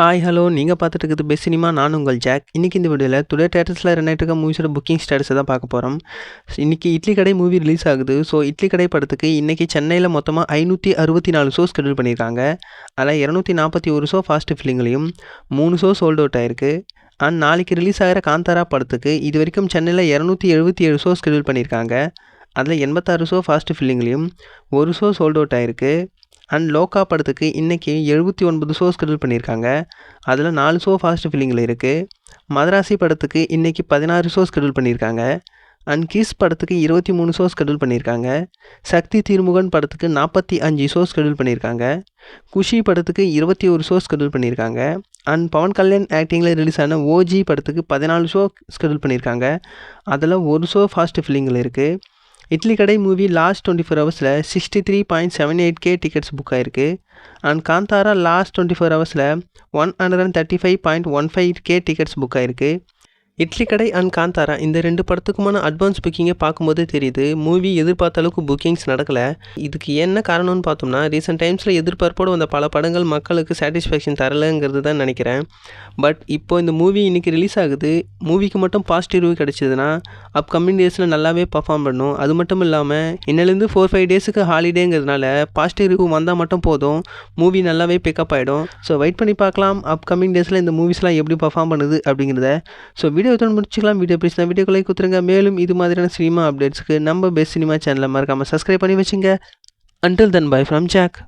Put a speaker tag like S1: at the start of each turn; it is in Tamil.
S1: ஹாய் ஹலோ நீங்கள் பார்த்துட்டு இருக்குது பெஸ்ட் சினிமா நான் உங்கள் ஜாக் இன்றைக்கி இந்த வீடியோவில் டுடே தேட்டர்ஸில் ரன் ஆகிட்டு இருக்க மூவிஸோட புக்கிங் ஸ்டேட்டஸை தான் பார்க்க போகிறோம் இன்றைக்கி இட்லி கடை மூவி ரிலீஸ் ஆகுது. ஸோ இட்லி கடை படத்துக்கு இன்றைக்கி சென்னையில் மொத்தமாக ஐநூற்றி அறுபத்தி நாலு ஷோ ஸ்கெடியூல் பண்ணியிருக்காங்க. அதில் இரநூத்தி நாற்பத்தி ஒரு ஷோ ஃபாஸ்ட் ஃபில்லிங்லேயும் மூணு ஷோ சோல்ட் அவுட் ஆயிருக்கு. அண்ட் நாளைக்கு ரிலீஸ் ஆகிற காந்தாரா படத்துக்கு இது வரைக்கும் சென்னையில் இரநூத்தி எழுபத்தி ஏழு ஷோ ஸ்கெடியூல் பண்ணியிருக்காங்க. அதில் எண்பத்தாறு ஷோ ஃபாஸ்ட் ஃபில்லிங்லேயும் ஒரு ஷோ சோல்ட் அவுட் ஆயிருக்கு. அண்ட் லோக்கா படத்துக்கு இன்றைக்கி எழுபத்தி ஒன்பது ஷோ ஸ்கெடியூல் பண்ணியிருக்காங்க. அதில் நாலு ஷோ ஃபாஸ்ட் ஃபில்லிங்கில் இருக்குது மதராசி படத்துக்கு இன்றைக்கி பதினாறு ஷோ ஸ்கெடியூல் பண்ணியிருக்காங்க. அண்ட் கிஸ் படத்துக்கு இருபத்தி மூணு ஷோ ஸ்கெடியூல் பண்ணியிருக்காங்க. சக்தி திருமுகன் படத்துக்கு நாற்பத்தி அஞ்சு ஷோ ஸ்கெடியூல் பண்ணியிருக்காங்க. குஷி படத்துக்கு இருபத்தி ஒரு ஷோ ஸ்கெடியூல் பண்ணியிருக்காங்க. அண்ட் பவன் கல்யாண் ஆக்டிங்கில் ரிலீஸ் ஆன ஓஜி படத்துக்கு பதினாலு ஷோ ஸ்கெடியூல் பண்ணியிருக்காங்க. அதில் ஒரு ஷோ ஃபாஸ்ட் ஃபில்லிங்கில் இருக்குது Idli Kadai movie last twenty four ஹவர்ஸில் sixty three point seven eight K tickets book ஆயிருக்கு. And Kantara last twenty four ஹவர்ஸில் one hundred and thirty five point one five K tickets book ஆயிருக்கு. இட்லி கடை அண்ட் காந்தாரா? இந்த ரெண்டு படத்துக்குமான அட்வான்ஸ் புக்கிங்கை பார்க்கும்போதே தெரியுது. மூவி எதிர்பார்த்த அளவுக்கு புக்கிங்ஸ் நடக்கலை. இதுக்கு என்ன காரணம்னு பார்த்தோம்னா ரீசெண்ட் டைம்ஸில் எதிர்பார்ப்போடு வந்த பல படங்கள் மக்களுக்கு சாட்டிஸ்ஃபேக்ஷன் தரலைங்கிறது தான் நினைக்கிறேன். பட் இப்போ இந்த மூவி இன்றைக்கி ரிலீஸ் ஆகுது. மூவிக்கு மட்டும் பாசிட்டிவ் ரிவ்யூ கிடச்சிதுன்னா அப்கமிங் டேஸில் நல்லாவே பர்ஃபார்ம் பண்ணும். அது மட்டும் இல்லாமல் இன்னிலேருந்து ஃபோர் ஃபைவ் டேஸுக்கு ஹாலிடேங்கிறதுனால பாசிட்டிவ் ரிவ்யூ வந்தால் மட்டும் போதும். மூவி நல்லாவே பிக்கப் ஆகிடும் ஸோ வெயிட் பண்ணி பார்க்கலாம். அப்கமிங் டேஸில் இந்த மூவிஸ்லாம் எப்படி பர்ஃபார்ம் பண்ணுது அப்படிங்கிறத. ஸோ வீடியோ எத்தனை முடிச்சுக்கலாம். வீடியோ பிடிச்சா வீடியோக்களை கொடுத்துருங்க. மேலும் இது மாதிரியான சினிமா அப்டேட்ஸ்க்கு நம்ம பெஸ்ட் சினிமா சேனலை மறக்காமல் சப்ஸ்கிரைப் பண்ணி வச்சுங்க. Until then bye from Jack